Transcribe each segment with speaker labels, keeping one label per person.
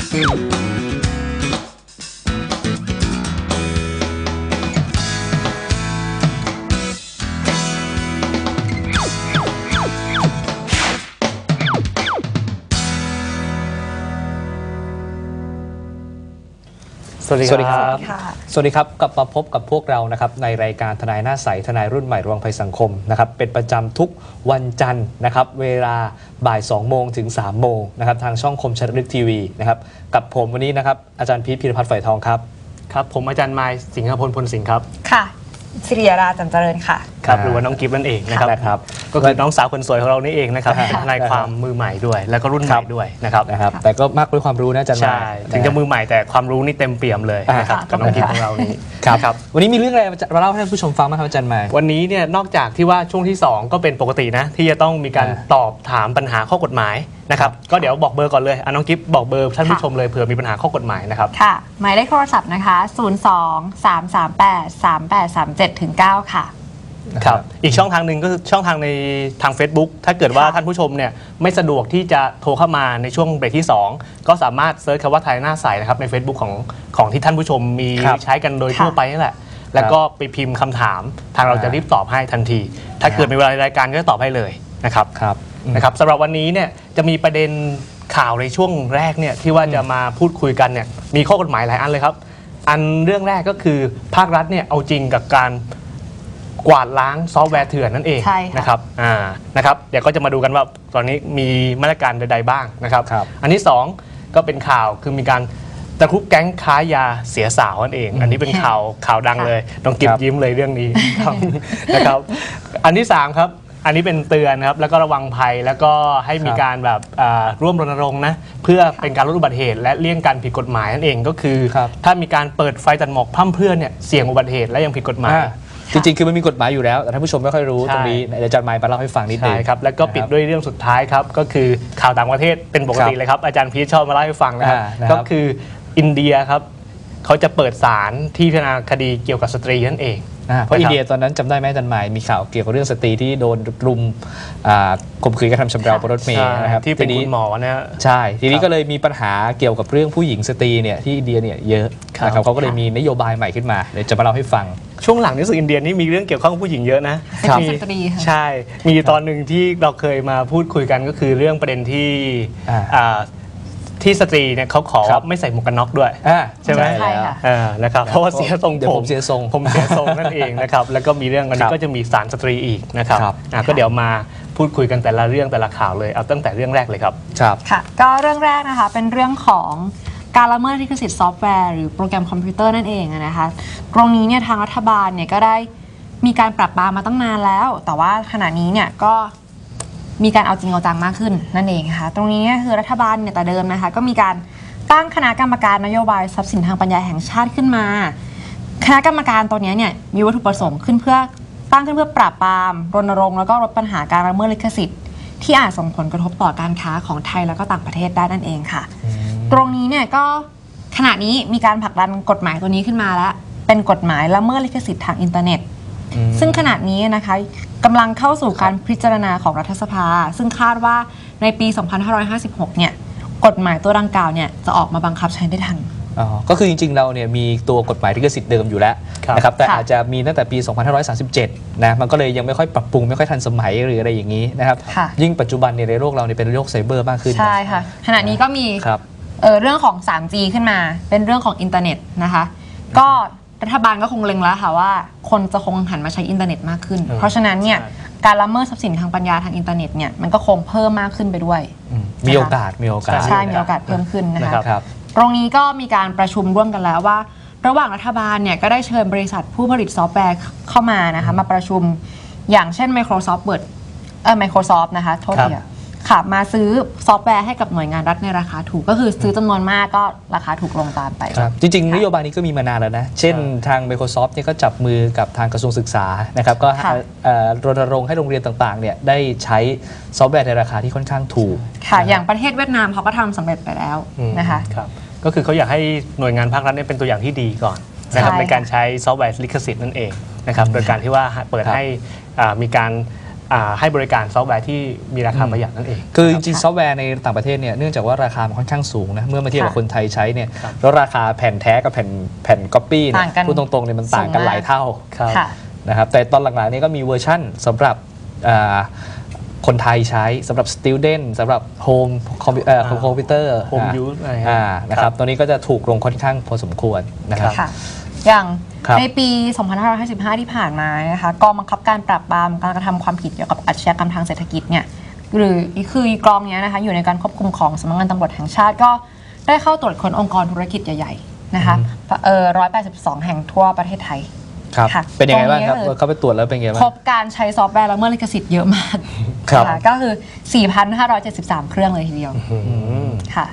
Speaker 1: Thank you. วัสดี
Speaker 2: สวัสดีครับ
Speaker 3: ค่ะ
Speaker 2: สวัสดีครับ กลับมาพบกับพวกเรานะครับในรายการทนายหน้าใส ทนายรุ่นใหม่ระวังภัยสังคมนะครับเป็นประจำทุกวันจันทร์นะครับเวลาบ่าย2โมงถึง3โมงนะครับทางช่องคมชัดลึกทีวีนะครับกับผมวันนี้นะครับอาจารย์พีชพีรพัฒน์ฝ่ายทองครับ
Speaker 1: ครับ ผมอาจารย์ไมายสิงห์พลพลสิงห์ครับ
Speaker 3: ค่ะสิริยาราจันเจริญค่ะ
Speaker 1: ครับ
Speaker 2: อ่า
Speaker 1: หรือว่าน้องกิฟต์นั่นเองนะครับ
Speaker 2: นะครับ
Speaker 1: ก็คือน้องสาวคนสวยของเรานี่เองนะครับทนายความมือใหม่ด้วย แล้วก็รุ่นให
Speaker 2: ครั
Speaker 1: ม่
Speaker 2: บ
Speaker 1: ด้วยนะครับ
Speaker 2: นะครับแต่ก็มากด้วยความรู้นะอาจารย์
Speaker 1: ใช่
Speaker 2: มาย
Speaker 1: ถึงจะมือใหม่แต่ความรู้นี่เต็มเปี่ยมเลยนะครับ
Speaker 3: อ่า
Speaker 1: กับน้องกิฟต์ของเรานี่
Speaker 2: ครับ
Speaker 1: นะครับ
Speaker 2: วันนี้มีเรื่องอะไรมาเล่าให้ท่านผู้ชมฟังไหมครับอาจารย์มาย
Speaker 1: วันนี้เนี่ยนอกจากที่ว่าช่วงที่ 2 ก็เป็นปกตินะที่จะต้องมีการ
Speaker 2: อ่า
Speaker 1: ตอบถามปัญหาข้อกฎหมายนะครับก็เดี๋ยวบอกเบอร์ก่อนเลยอะน้องกิฟต์บอกเบอร์ท่านผู้ชมเลยเผื่อมีปัญหาข้อกฎหมายนะครับ
Speaker 3: ค่ะหมายเลขโทรศัพท์นะคะ 02 338 3837ถึง9ค่ะ
Speaker 1: ครับอีกช่องทางหนึ่งก็คือช่องทางในทาง Facebook ถ้าเกิดว่า
Speaker 3: ค่ะ
Speaker 1: ท่านผู้ชมเนี่ยไม่สะดวกที่จะโทรเข้ามาในช่วงเบรกที่ 2 ก็สามารถเซิร์ชคำว่าไทยหน้าใสนะครับใน Facebook ของของที่ท่านผู้ชมมี
Speaker 2: ครับ
Speaker 1: ใช้กันโดยทั่วไปนี่แหละ แล้วก็ไปพิมพ์คำถาม ทางเราจะรีบตอบให้ทันที ถ้าเกิดมีเวลาในรายการก็จะตอบให้เลยนะครับ
Speaker 2: ครับ
Speaker 1: นะครับสำหรับวันนี้เนี่ยจะมีประเด็นข่าวในช่วงแรกเนี่ยที่ว่าจะมาพูดคุยกันเนี่ยมีข้อกฎหมายหลายอันเลยครับ อันเรื่องแรกก็คือภาครัฐเนี่ยเอาจริงกับการ กวาดล้างซอฟต์แวร์เถื่อนนั่นเอง
Speaker 3: ใช่ค่ะ
Speaker 1: นะครับอ่านะครับเดี๋ยวก็จะมาดูกันว่าตอนนี้มีมาตรการใด ๆ บ้างนะครับ
Speaker 2: ครับ
Speaker 1: อันที่สองก็เป็นข่าวคือมีการตะครุบแก๊งค้ายาเสียสาวนั่นเอง อันนี้เป็นข่าวข่าวดังเลยต้องกิบ
Speaker 2: ครับ
Speaker 1: ยิ้มเลยเรื่องนี้ครับ นะครับ อันที่สามครับ อันนี้เป็นเตือนครับแล้วก็ระวังภัยแล้วก็ให้มี
Speaker 2: ครับ
Speaker 1: การแบบอ่าร่วมรณรงค์นะเพื่อเป็นการลดอุบัติเหตุ และเลี่ยงการผิดกฎหมายนั่นเองก็คือ
Speaker 2: ครับ
Speaker 1: ถ้ามีการเปิดไฟตัดหมอกพร่ำเพรื่อนเนี่ยเสี่ยงอุบัติเหตุและยังผิดกฎหมาย
Speaker 2: อ่า จริงๆ คือมันมีกฎหมายอยู่แล้ว แต่ท่านผู้ชมไม่ค่อยรู้
Speaker 1: ใช่
Speaker 2: ตรงนี้เดี๋ยวอาจารย์มายมาเล่าให้ฟังนิดนึ
Speaker 1: ใช่
Speaker 2: ง
Speaker 1: ครับ แล้วก็ปิด
Speaker 2: นะครับ
Speaker 1: ด้วยเรื่องสุดท้ายครับ ก็คือข่าวต่างประเทศเป็นปกติ
Speaker 2: ครับ
Speaker 1: เลยครับ อาจารย์พีชชอบมาเล่าให้ฟังนะครับ
Speaker 2: อ่านะครับ
Speaker 1: ก็คืออินเดียครับเขาจะเปิดศาลที่พิจารณาคดีเกี่ยวกับสตรีนั่นเอง
Speaker 2: อ่า เพราะ
Speaker 1: นะครับ
Speaker 2: อินเดียตอนนั้นจำได้ไหมอาจารย์หมายมีข่าวเกี่ยวกับเรื่องสตรีที่โดนรุมอ่าข่มขืนกระทำชำเราบนรถเมล์
Speaker 1: ใช่
Speaker 2: นะครับ
Speaker 1: ที่เป็น
Speaker 2: ที
Speaker 1: คุณหมอนะฮะ
Speaker 2: ใช่ ทีนี้
Speaker 1: ครับ
Speaker 2: ก็เลยมีปัญหาเกี่ยวกับเรื่องผู้หญิงสตรีเนี่ยที่อินเดียเนี่ยเยอะ
Speaker 1: ครับ
Speaker 2: นะครับเขาก็เลยมีนโยบายใหม่ขึ้นมาเดี๋ยวจะมาเล่าให้ฟัง
Speaker 1: ช่วงหลังนี่รู้สึกอินเดียนี่มีเรื่องเกี่ยวข้องกับผู้หญิงเยอะนะครับมี
Speaker 3: สตรีค่ะ
Speaker 1: ใช่ มีตอนหนึ่งที่เราเคยมาพูดคุยกันก็คือเรื่องประเด็นที่
Speaker 2: อ่า
Speaker 1: อ่า ที่สตรีเนี่ยเขาขอ
Speaker 2: ครับ
Speaker 1: ไม่ใส่หมวกกันน็อกด้วย
Speaker 2: อ่า
Speaker 1: ใช่ไหม
Speaker 3: ใช่
Speaker 2: แล้ว
Speaker 3: ค่ะ
Speaker 1: อ่านะครับเพราะว่าเสียทรง
Speaker 2: เดี๋ยว
Speaker 1: ผ
Speaker 2: ผม มเสียทรง
Speaker 1: ผมเสียทรงนั่นเองนะครับแล้วก็มีเรื่องอัน
Speaker 2: ครั
Speaker 1: นี้
Speaker 2: บ
Speaker 1: ก็จะมีสารสตรีอีกนะครับ
Speaker 2: ครับ
Speaker 1: อะก็เดี๋ยวมาพูดคุยกันแต่ละเรื่องแต่ละข่าวเลยเอาตั้งแต่เรื่องแรกเลยครับ
Speaker 2: ครับ
Speaker 3: ค่ะ ก็เรื่องแรกนะคะเป็นเรื่องของการละเมิดลิขสิทธิ์ซอฟต์แวร์หรือโปรแกรมคอมพิวเตอร์นั่นเองอะนะคะ ตรงนี้เนี่ยทางรัฐบาลเนี่ยก็ได้มีการปรับปรามมาตั้งนานแล้ว แต่ว่าขณะนี้เนี่ยก็ มีการเอาจริงเอาจังมากขึ้นนั่นเองค่ะตรงนี้เนี่ยคือรัฐบาลเนี่ยแต่เดิมนะคะ ก็มีการตั้งคณะกรรมการนโยบายทรัพย์สินทางปัญญาแห่งชาติขึ้นมา คณะกรรมการตัวเนี้ยเนี่ยมีวัตถุประสงค์ขึ้นเพื่อตั้งขึ้นเพื่อปราบปรามรณรงค์แล้วก็ลดปัญหาการละเมิดลิขสิทธิ์ ที่อาจส่งผลกระทบต่อการค้าของไทยแล้วก็ต่างประเทศได้นั่นเองค่ะ ตรงนี้เนี่ยก็ขณะนี้มีการผลักดันกฎหมายตัวนี้ขึ้นมาแล้ว เป็นกฎหมายละเมิดลิขสิทธิ์ทางอินเทอร์เน็ต ซึ่งขณะนี้นะคะ กำลังเข้าสู่การพิจารณาของรัฐสภา ซึ่งคาดว่าในปี 2556 เนี่ย กฎหมายตัวดังกล่าวเนี่ยจะออกมาบังคับใช้ได้ทัน
Speaker 2: อ๋อก็คือจริงๆ เราเนี่ยมีตัวกฎหมายลิขสิทธิ์เดิมอยู่แล้ว
Speaker 1: ครับ
Speaker 2: นะครับแต่
Speaker 3: ค่ะ
Speaker 2: อาจจะมีตั้งแต่ปี 2537 นะมันก็เลยยังไม่ค่อยปรับปรุงไม่ค่อยทันสมัยหรืออะไรอย่างนี้นะครับ
Speaker 3: ค่ะ
Speaker 2: ยิ่งปัจจุบันเนี่ยในโลกเราเนี่ยเป็นโลกไซเบอร์มากขึ้น
Speaker 3: ใช่ค่ะ ขณะนี้ก็มี
Speaker 2: ครับ
Speaker 3: เออเรื่องของ 3G ขึ้นมา เป็นเรื่องของอินเทอร์เน็ตนะคะ ก็ รัฐบาลก็คงเล็งแล้วค่ะว่า คนจะคงหันมาใช้อินเทอร์เน็ตมากขึ้น
Speaker 1: อืม
Speaker 3: เพราะฉะนั้นเนี่ย
Speaker 1: ใช่
Speaker 3: การละเมิดทรัพย์สินทางปัญญาทางอินเทอร์เน็ตเนี่ยมันก็คงเพิ่มมากขึ้นไปด้วย
Speaker 2: อืมมีโอกาสมีโอกาส
Speaker 3: ใช่มีโอกาสเพิ่มขึ้นนะ
Speaker 1: นะ
Speaker 3: คะ
Speaker 1: ครับ
Speaker 2: ครับ
Speaker 3: ตรงนี้ก็มีการประชุมร่วมกันแล้วว่า ระหว่างรัฐบาลเนี่ยก็ได้เชิญบริษัทผู้ผลิตซอฟต์แวร์เข้ามานะคะ มาประชุมอย่างเช่น Microsoft Word เออ Microsoft นะคะ โทษทีอะ ค่ะ มาซื้อซอฟต์แวร์ให้กับหน่วยงานรัฐในราคาถูกก็คือซื้อจำนวนมากก็ราคาถูกลงตามไป
Speaker 2: ครับจริง ๆ นโยบายนี้ก็มีมานานแล้วนะ เช่นทาง Microsoft เนี่ยก็จับมือกับทางกระทรวงศึกษานะครับก็
Speaker 3: ค่ะ
Speaker 2: เอ่อรณรงค์ให้โรงเรียนต่างๆเนี่ยได้ใช้ซอฟต์แวร์ในราคาที่ค่อนข้างถูก
Speaker 3: ค่ะ อย่างประเทศเวียดนามเขาก็ทำสำเร็จไปแล้ว
Speaker 1: อืม
Speaker 3: นะคะ
Speaker 1: ครับก็คือเขาอยากให้หน่วยงานภาครัฐเนี่ยเป็นตัวอย่างที่ดีก่อนนะครับ
Speaker 3: ใช่
Speaker 1: ในการใช้ซอฟต์แวร์ลิขสิทธิ์นั่นเองนะครับโดยการที่ว่าเปิด
Speaker 2: ครับ
Speaker 1: ให้อ่ามีการอ่า ให้บริการซอฟต์แวร์ที่มีราคาประหยัดนั่นเอง
Speaker 2: คือจริงๆซอฟต์แวร์ในต่างประเทศเนี่ยเนื่องจากว่าราคามันค่อนข้างสูงนะเมื่อมาเทียบกับ
Speaker 3: ค่ะ
Speaker 2: คนไทยใช้เนี่ย
Speaker 1: ครับ
Speaker 2: แล้วราคาแผ่นแท้กับแผ่นแผ่นก๊อปปี้เนี่ย
Speaker 3: ต่างกัน
Speaker 2: พูดตรงๆเนี่ยมันต่างกัน
Speaker 3: สูงมาก
Speaker 2: หลายเท่า
Speaker 1: ครับ
Speaker 3: ค่ะ
Speaker 2: นะครับแต่ตอนหลังๆนี้ก็มีเวอร์ชั่นสำหรับอ่าคนไทยใช้สำหรับ student สำหรับ home คอมพิวเอ่อ
Speaker 1: อ่า
Speaker 2: คอมพิวเตอร์
Speaker 1: Home use อะไรฮะ
Speaker 2: อ่านะครับ ตัวนี้ก็จะถูกลงค่อนข้างพอสมควรนะครับ
Speaker 3: ค่ะ อย่าง
Speaker 2: ครับ
Speaker 3: ในปี 2555 ที่ผ่านมานะคะกองบังคับการปราบปรามการกระทำความผิดเกี่ยวกับอาชญากรรมทางเศรษฐกิจเนี่ยหรือคือกองเนี้ยนะคะอยู่ในการควบคุมของสำนักงานตำรวจแห่งชาติก็ได้เข้าตรวจค้นองค์กรธุรกิจใหญ่ๆนะคะเออ182 แห่งทั่วประเทศไทย
Speaker 2: ครับ
Speaker 3: ค่ะ
Speaker 2: เป็นยังไงบ้างครับ
Speaker 3: ตรงนี้ก็คือ
Speaker 2: เขาไปตรวจแล้วเป็นยังไง
Speaker 3: พ
Speaker 2: บ้าง
Speaker 3: บการใช้ซอฟต์แวร์ละเมิดลิขสิทธิ์เยอะมาก
Speaker 2: ครับ
Speaker 3: นะะก็คือ 4,573 เครื่องเลยทีเดียว
Speaker 1: อืม
Speaker 3: ค่ะ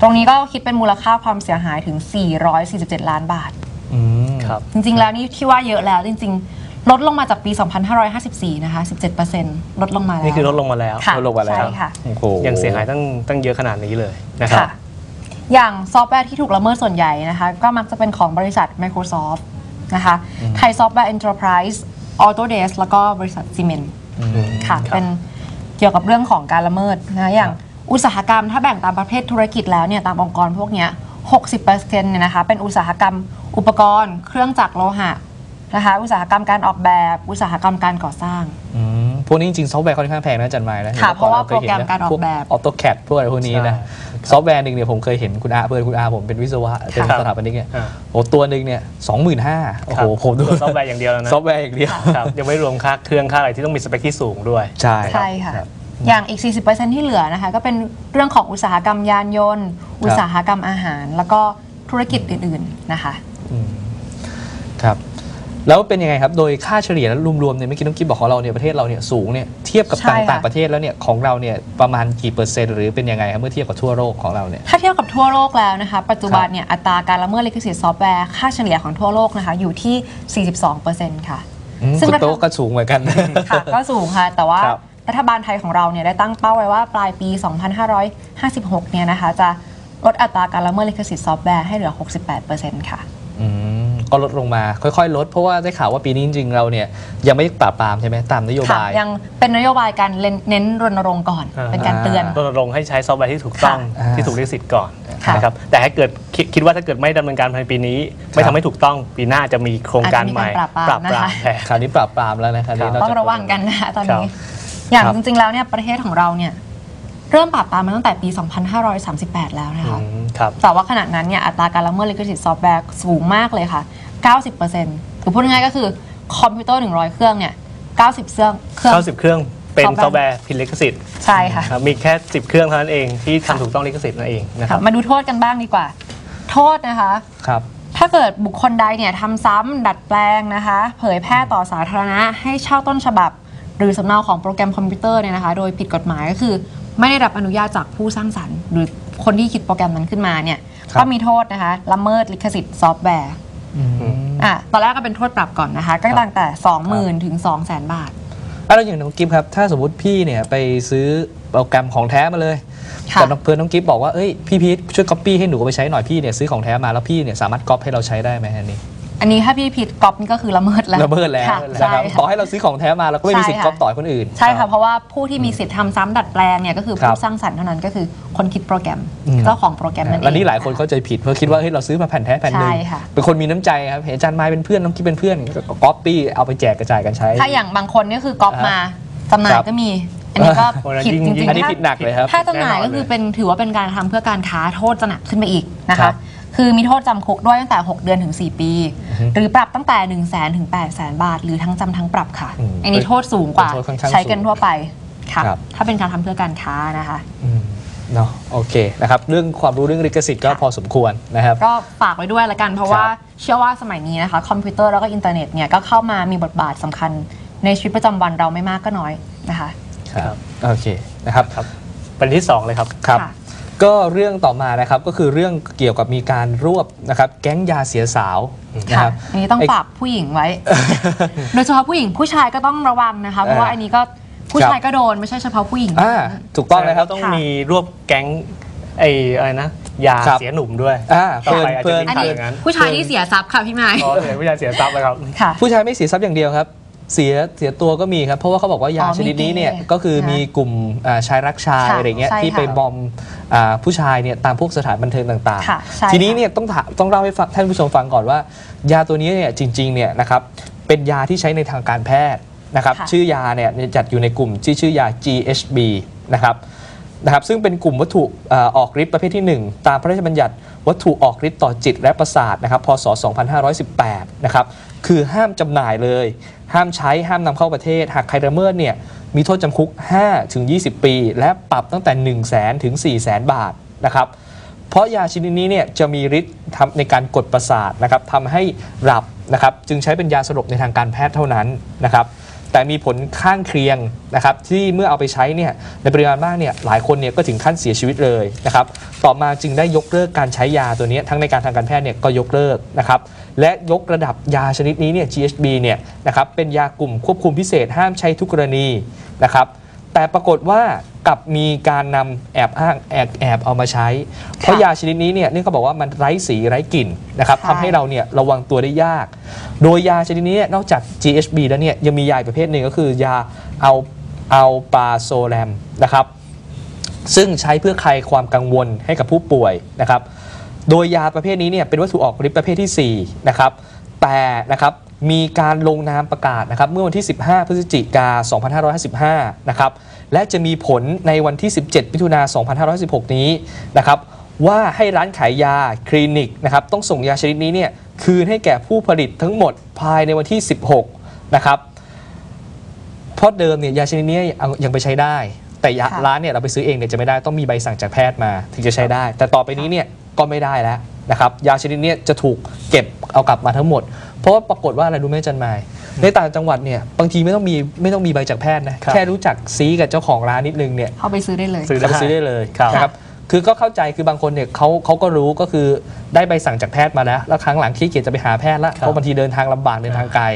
Speaker 3: ตรงนี้ก็คิดเป็นมูลค่าความเสียหายถึง 447 ล้านบาท
Speaker 2: อืม
Speaker 1: ครับ
Speaker 3: จริงๆ แล้วนี่ที่ว่าเยอะแล้วจริง ๆ ลดลงมาจากปี 2554 นะคะ 17%ลดลงมาแล้ว
Speaker 1: นี่คือลดลงมาแล้ว
Speaker 3: ค่ะ
Speaker 2: ลดลงมาแล้ว
Speaker 3: ใช่ค่ะ
Speaker 2: โอ้โห
Speaker 1: ยังเสียหายตั้งตั้งเยอะขนาดนี้เลยนะครับ
Speaker 3: ค่ะอย่างซอฟต์แวร์ที่ถูกละเมิดส่วนใหญ่นะคะ ก็มักจะเป็นของบริษัท Microsoft นะคะไทยซอฟต์แวร์ Enterprise Autodesk แล้วก็บริษัท Siemens ค่ะ
Speaker 1: ครับ
Speaker 3: เป็นเกี่ยวกับเรื่องของการละเมิดนะอย่างอุตสาหกรรมถ้าแบ่งตามประเภทธุรกิจแล้วเนี่ยตามองค์กรพวกเนี้ย 60%เนี่ยนะคะเป็นอุตสาหกรรมอุปกรณ์เครื่องจักรโลหะนะคะอุตสาหกรรมการออกแบบอุตสาหกรรมการก่อสร้าง
Speaker 2: อืมพวกนี้จริงๆซอฟต์แวร์ค่อนข้างแพงนะอาจันไม้นะ
Speaker 3: ค่ะ
Speaker 2: ห็น
Speaker 3: เพราะว่า
Speaker 2: คยห็นน
Speaker 3: โปรแกรมการออกแบบ
Speaker 2: ออโต้แคดพวกอะไรพวกนี้นะ
Speaker 1: ใช่
Speaker 2: ซอฟต์แวร์หนึ่งเนี่ยผมเคยเห็นคุณอาเพื่อนคุณอาผมเป็นวิศวะเป็น
Speaker 1: ครับ
Speaker 2: สถาปนิกเนี่ย
Speaker 1: อ่า
Speaker 2: โอ้ตัวหนึ่งเนี่ยสองหมื่นห้าโอ้โหผมดู
Speaker 1: ตัวซอฟต์แวร์อย่างเดียวแล้วนะ
Speaker 2: ซอฟต์แวร์อย่างเดียว
Speaker 1: ครับยังไม่รวมค่าเครื่องค่าอะไรที่ต้องมีสเปคที่สูงด้วย
Speaker 2: ใช่
Speaker 3: ใช่ค่ะ
Speaker 2: รับ
Speaker 3: อย่างอีก 40%ที่เหลือนะคะ ก็เป็นเรื่องของอุตสาหกรรมยานยนต์ อุตสาหกรรมอาหาร แล้วก็ธุรกิจอื่นๆนะคะ
Speaker 2: ครับแล้วเป็นยังไงครับ โดยค่าเฉลี่ยแล้วรวมๆเนี่ยเมื่อกี้น้องกิ๊บบอกของเราเนี่ยประเทศเราเนี่ยสูงเนี่ยเทียบกับ
Speaker 3: ใช่
Speaker 2: ต่าง
Speaker 3: ค่ะ
Speaker 2: ต่างประเทศแล้วเนี่ยของเราเนี่ยประมาณกี่เปอร์เซ็นต์หรือเป็นยังไงครับเมื่อเทียบกับทั่วโลกของเราเนี่ย
Speaker 3: ถ้าเทียบกับทั่วโลกแล้วนะคะ ปัจจุบันเนี่ยอัตราการละเมิดลิขสิทธิ์ซอฟต์แวร์ค่าเฉลี่ยของทั่วโลกนะคะ อยู่ที่ 42%ค่ะ
Speaker 2: อืม
Speaker 3: ซึ่ง
Speaker 2: คุณ
Speaker 3: รัฐ
Speaker 2: โต๊ะก็สูงเหมือนกัน
Speaker 3: ค่ะก็สูงค่ะ แต่ว่า
Speaker 2: ครับ
Speaker 3: รัฐบาลไทยของเราเนี่ยได้ตั้งเป้าไว้ว่าปลายปี 2556 เนี่ยนะคะ จะลดอัตราการละเมิดลิขสิทธิ์ซอฟต์แวร์ให้เหลือ 68%ค่ะ
Speaker 2: อืมก็ลดลงมาค่อยๆ ลด เพราะว่าได้ข่าวว่าปีนี้จริงๆเราเนี่ยยังไม่ปราบปรามใช่ไหมตามนโย
Speaker 3: ค่ะ
Speaker 2: บาย
Speaker 3: ยังเป็นนโยบายการเน้นรณรงค์ก่อน
Speaker 1: อ่า
Speaker 3: เป็นการเตือน
Speaker 1: รณรงค์ให้ใช้ซอฟต์แวร์ที่ถูกต้อง
Speaker 2: ค่ะ
Speaker 1: ที่ถูกลิขสิทธิ์ก่อน
Speaker 3: ค่ะ
Speaker 1: นะครับแต่ถ้าเกิดคิดคิดว่าถ้าเกิดไม่ดำเนินการภายในปีนี้ ไม่ทำให้ถูกต้องปีหน้าจะมีโครงการใหม่
Speaker 3: อาจจะมีการปราบปรามนะคะ
Speaker 1: แทน
Speaker 2: คราวนี้ปราบปรามแล้วนะคราวนี้
Speaker 1: ครับ
Speaker 2: น
Speaker 3: ต้
Speaker 2: จา
Speaker 3: อกงระวังกันนะคะตอน
Speaker 1: ครั
Speaker 3: นี้
Speaker 1: บ
Speaker 3: อย่าง
Speaker 2: ครับ
Speaker 3: จริงๆแล้วเนี่ยประเทศของเราเนี่ยเริ่มปราบปรามมาตั้งแต่ปี 2538 แล้วนะคะ
Speaker 1: อืมครับ
Speaker 3: แต่ว่าขณะนั้นเนี่ยอัตราการละเมิดลิขสิทธิ์ซอฟต์แวร์สูงมากเลยค่ะ 90%คือพูดง่ายๆก็คือคอมพิวเตอร์ 100 เครื่องเนี่ย 90 เครื่องเครื่อง
Speaker 1: 90 เครื่องเป็น
Speaker 3: ซ
Speaker 1: ซ
Speaker 3: อ
Speaker 1: อ
Speaker 3: ฟ
Speaker 1: ฟ
Speaker 3: ต์
Speaker 1: ต์
Speaker 3: แว
Speaker 1: แว
Speaker 3: ร์
Speaker 1: ร์ผิดลิขสิทธิ์
Speaker 3: ใช่ค่ะ
Speaker 1: ครับมีแค่ 10 เครื่องเท่านั้นเองที่ทำถูกต้องลิขสิทธิ์นั่นเองนะครับ
Speaker 3: มาดูโทษกันบ้างดีกว่า โทษนะคะ
Speaker 2: ครับ
Speaker 3: ถ้าเกิดบุคคลใดเนี่ยทำซ้ำดัดแปลงนะคะ เผยแพร่ต่อสาธารณะให้เช่าต้นฉบับ หรือสำเนาของโปรแกรมคอมพิวเตอร์เนี่ยนะคะโดยผิดกฎหมายก็คือ ไม่ได้รับอนุญาตจากผู้สร้างสรรค์ หรือคนที่คิดโปรแกรมนั้นขึ้นมาเนี่ย
Speaker 2: ครับ
Speaker 3: ก็มีโทษนะคะละเมิดลิขสิทธิ์ซอฟต์แวร์อะตอนแรกก็เป็นโทษปรับก่อนนะคะ ก็ตั้งแต่ 20,000 ถึง 200,000 บาท
Speaker 2: อะแล้วอย่างน้องกิฟครับ ถ้าสมมติพี่เนี่ยไปซื้อโปรแกรมของแท้มาเลย
Speaker 3: ค่ะ
Speaker 2: แต่น้องเพื่อนน้องกิฟบอกว่า เอ้ย พี่พีทช่วยก๊อปปี้ให้หนูเอาไปใช้หน่อยพี่เนี่ยซื้อของแท้มาแล้วพี่เนี่ยสามารถก๊อปให้เราใช้ได้ไหมอันนี้
Speaker 3: อันนี้ถ้าพี่ผิดก๊อปนี่ก็คือละเมิดแล้ว
Speaker 2: ละเมิดแล้ว
Speaker 3: ค่ะ
Speaker 2: นะ
Speaker 3: ใช่
Speaker 2: ครับต่อ
Speaker 3: ค่ะ
Speaker 2: ให้เราซื้อของแท้มาเราก็ไม่มีสิทธิ์
Speaker 3: ใช่ค่ะ
Speaker 2: ก๊อปต่อให้คนอื่น
Speaker 3: ใช่ค่ะ เพราะว่าผู้ที่มีสิทธิ์ทำซ้ำดัดแปลงเนี่ยก็คือ
Speaker 2: ครั
Speaker 3: ผู้
Speaker 2: บ
Speaker 3: สร้างสรรค์เท่านั้นก็คือคนคิดโปรแกรม
Speaker 2: อืม
Speaker 3: เจ้าของโปรแกรมนั่นเอง
Speaker 2: แล้วนี่หลายคนเข้าใจผิดเพราะคิดว่าเฮ้ยเราซื้อมาแผ่นแท้แผ่นหนึ่ง
Speaker 3: ใช่ค่ะ
Speaker 2: เป็นคนมีน้ำใจครับเห็นอาจารย์ไม้เป็นเพื่อนน้องกิ๊บเป็นเพื่อนก็ก๊อปปี้เอาไปแจกกระจายกันใช้
Speaker 3: ถ้าอย่างบางคนเนี่ยคือก๊อปมาจำหน่า
Speaker 2: ค
Speaker 3: ย
Speaker 2: รับ
Speaker 3: ก็มี อันนี้ก็
Speaker 1: โอ้แล้ว
Speaker 3: ผิด
Speaker 1: ยิ่ง
Speaker 3: จริง
Speaker 2: อันนี้
Speaker 3: ๆถ้า
Speaker 2: ผิดหนักเลยครับ
Speaker 3: ถ้าจำหน่าย
Speaker 1: แน่นอน
Speaker 3: ก็คือเป็นถือว่าเป็นการทำเพื่อการค้าโทษจะหนักขึ้นไปอีกนะ
Speaker 2: ครั
Speaker 3: คะ
Speaker 2: บ
Speaker 3: คือมีโทษจำคุกด้วยตั้งแต่ 6 เดือนถึง 4 ปี หรือปรับตั้งแต่ 1 0 0 0 0แสนถึง8 0 0แสนบาท หรือทั้งจำทั้งปรับค่ะ
Speaker 2: อืม
Speaker 3: อันนี้โทษสูงกว่า
Speaker 2: เป็นโทษค่อนข้าง
Speaker 3: ใช้กัน
Speaker 2: สูง
Speaker 3: ทั่วไปค่ะ
Speaker 2: ครับ
Speaker 3: ถ้าเป็นการทำเพื่อการค้านะคะ
Speaker 2: อืมเนาะโอเคนะครับเรื่องความรู้เรื่องลิขสิทธิ์ก็
Speaker 3: ค่ะ
Speaker 2: พอสมควรนะครับ
Speaker 3: ก็ฝากไว้ด้วยละกัน เพราะ
Speaker 2: ครับ
Speaker 3: ว่าเชื่อว่าสมัยนี้นะคะ คอมพิวเตอร์แล้วก็อินเทอร์เน็ตเนี่ยก็เข้ามามีบทบาทสำคัญในชีวิตประจำวันเราไม่มากก็น้อยนะคะ
Speaker 2: ครับ โอเคนะครับ
Speaker 1: ครับประเด็นที่ 2 เลยครับ
Speaker 2: ครับ
Speaker 3: ค่ะ
Speaker 2: ก็เรื่องต่อมานะครับก็คือเรื่องเกี่ยวกับมีการรวบนะครับแก๊งยาเสียสาวนะ
Speaker 3: ค่ะ
Speaker 2: ครับ
Speaker 3: อันนี้ต้อง
Speaker 2: ไอ้
Speaker 3: ฝากผู้หญิงไว้ โดยเฉพาะผู้หญิงผู้ชายก็ต้องระวังนะคะ เพราะว่า
Speaker 2: เอออั
Speaker 3: อันนี้ก็ผู้ชายก็โดนไม่ใช่เฉพาะผู้หญิง
Speaker 2: อ่าถูกต้องนะครับ
Speaker 1: ต้อง
Speaker 3: ค่ะ
Speaker 1: มีรวบแก๊งไอ้อะไรนะ ยา
Speaker 2: ครับ
Speaker 1: เสียหนุ่มด้วย
Speaker 2: อ่า
Speaker 1: ต่อ
Speaker 2: เพื่อน
Speaker 1: ไปอาจ
Speaker 2: เพื่
Speaker 1: จะ
Speaker 2: อน
Speaker 1: มี
Speaker 3: อัน
Speaker 1: ข่าว
Speaker 3: นี้
Speaker 1: อย่างนั้น
Speaker 3: ผู้ชายที่เสียทรัพย์ค่ะพี่ไม้
Speaker 1: อ๋อเสียผู้ชายเสียทรัพย์แล้วครับ
Speaker 3: ค่ะ
Speaker 2: ผู้ชายไม่เสียทรัพย์อย่างเดียวครับ เสียเสียตัวก็มีครับ เพราะว่าเขาบอกว่ายา
Speaker 3: อ๋อ
Speaker 2: ชนิดนี้เนี่ย
Speaker 3: มีเกย์
Speaker 2: ก็คือ
Speaker 3: นะคะ
Speaker 2: มีกลุ่มอ่าชายรักชาย
Speaker 3: ค่ะ
Speaker 2: อะไรเงี้ย
Speaker 3: ใช่
Speaker 2: ที่
Speaker 3: ค่ะ
Speaker 2: ไปบอมอ่าผู้ชายเนี่ยตามพวกสถานบันเทิงต่าง
Speaker 3: ค่ะใช่
Speaker 2: ๆ ทีนี้
Speaker 3: ค่ะ
Speaker 2: เนี่ยต้องถามต้องเล่าให้ฟังท่านผู้ชมฟังก่อนว่า ยาตัวนี้เนี่ยจริงๆเนี่ยนะครับเป็นยาที่ใช้ในทางการแพทย์นะครับ
Speaker 3: ค่ะ
Speaker 2: ชื่อยาเนี่ยจัดอยู่ในกลุ่มที่ชื่อยา GHB นะครับ นะครับซึ่งเป็นกลุ่มวัตถุเอ่อออกฤทธิ์ประเภทที่ 1 ตามพระราชบัญญัติวัตถุออกฤทธิ์ต่อจิตและประสาทนะครับพศ 2518 นะครับ คือห้ามจำหน่ายเลย ห้ามใช้ห้ามนำเข้าประเทศ หากใครละเมิดเนี่ยมีโทษจำคุก 5 ถึง 20 ปี และปรับตั้งแต่ 1 0 0 0 0แสนถึง 4 0 0แสนบาทนะครับเพราะยาชนิดนี้เนี่ยจะมีฤทธิ์ทำในการกดประสาทนะครับทำให้หลับนะครับจึงใช้เป็นยาสลบในทางการแพทย์เท่านั้นนะครับ แต่มีผลข้างเคียงนะครับที่เมื่อเอาไปใช้เนี่ยในปริมาณมากเนี่ยหลายคนเนี่ยก็ถึงขั้นเสียชีวิตเลยนะครับต่อมาจึงได้ยกเลิกการใช้ยาตัวนี้ทั้งในการทางการแพทย์เนี่ยก็ยกเลิกนะครับและยกระดับยาชนิดนี้เนี่ย GHB เนี่ยนะครับเป็นยากลุ่มควบคุมพิเศษห้ามใช้ทุกกรณีนะครับแต่ปรากฏว่ากลับมีการนำแอบอ้างแอบแอบเอามาใช้ เพราะยาชนิดนี้เนี่ยนี่เขาบอกว่ามันไร้สีไร้กลิ่นนะครับ
Speaker 3: ใช่
Speaker 2: ทำให้เราเนี่ยระวังตัวได้ยาก โดยยาชนิดนี้นอกจาก GHB แล้วเนี่ยยังมียาประเภทหนึ่งก็คือยาเอาเอาปาโซแรมนะครับ ซึ่งใช้เพื่อคลายความกังวลให้กับผู้ป่วยนะครับ โดยยาประเภทนี้เนี่ยเป็นวัตถุออกฤทธิ์ประเภทที่4นะครับแต่นะครับมีการลงนามประกาศนะครับเมื่อวันที่ 15 พฤศจิกา 2555 นะครับ และจะมีผลในวันที่ 17 มิถุนา 2516 นี้นะครับ ว่าให้ร้านขายยาคลินิกนะครับต้องส่งยาชนิดนี้เนี่ยคืนให้แก่ผู้ผลิตทั้งหมดภายในวันที่ 16 นะครับ เพราะเดิมเนี่ยยาชนิดนี้ยังยังไปใช้ได้ แต่ยา
Speaker 3: ค่ะ
Speaker 2: ร้านเนี่ยเราไปซื้อเองเนี่ยจะไม่ได้ต้องมีใบสั่งจากแพทย์มาถึงจะใช้ได้ แต่ต่อไปนี้เนี่ยก็ไม่ได้แล้วนะครับยาชนิดเนี้จะถูกเก็บเอากลับมาทั้งหมด เพราะว่าปรากฏว่าอะไรรู้ไหมอาจันมายในต่างจังหวัดเนี่ยบางทีไม่ต้องมีไม่ต้องมีใบจากแพทย์นะครับ แค่รู้จักซีกับเจ้าของร้านนิดนึงเนี่ย
Speaker 3: เข้าไปซื้อได้เลย
Speaker 1: ซื้อ
Speaker 2: จะไปซื้อได้เลย
Speaker 1: ครับ
Speaker 2: นะครับ คือก็เข้าใจคือบางคนเนี่ยเขาเขาก็รู้ก็คือได้ใบสั่งจากแพทย์มาแล้ว แล้วครั้งหลังขี้เกียจจะไปหาแพทย์ละ
Speaker 1: ครับ
Speaker 2: เพราะบางทีเดินทางลำบากเดินทางไกล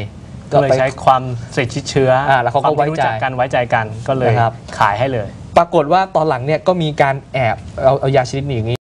Speaker 1: ก็เลย
Speaker 2: ไป
Speaker 1: ใช้ความสนิทชิดเชื้ออา
Speaker 2: แล้วเขาก็
Speaker 1: ควมที่
Speaker 2: ไว้ใจ
Speaker 1: รู้จักกันไว้ใจกันก็เลย
Speaker 2: นะครับ
Speaker 1: ขายให้เลย
Speaker 2: ปรากฏว่าตอนหลังเนี่ยก็มีการแอบเอาเอายาชนิดนี้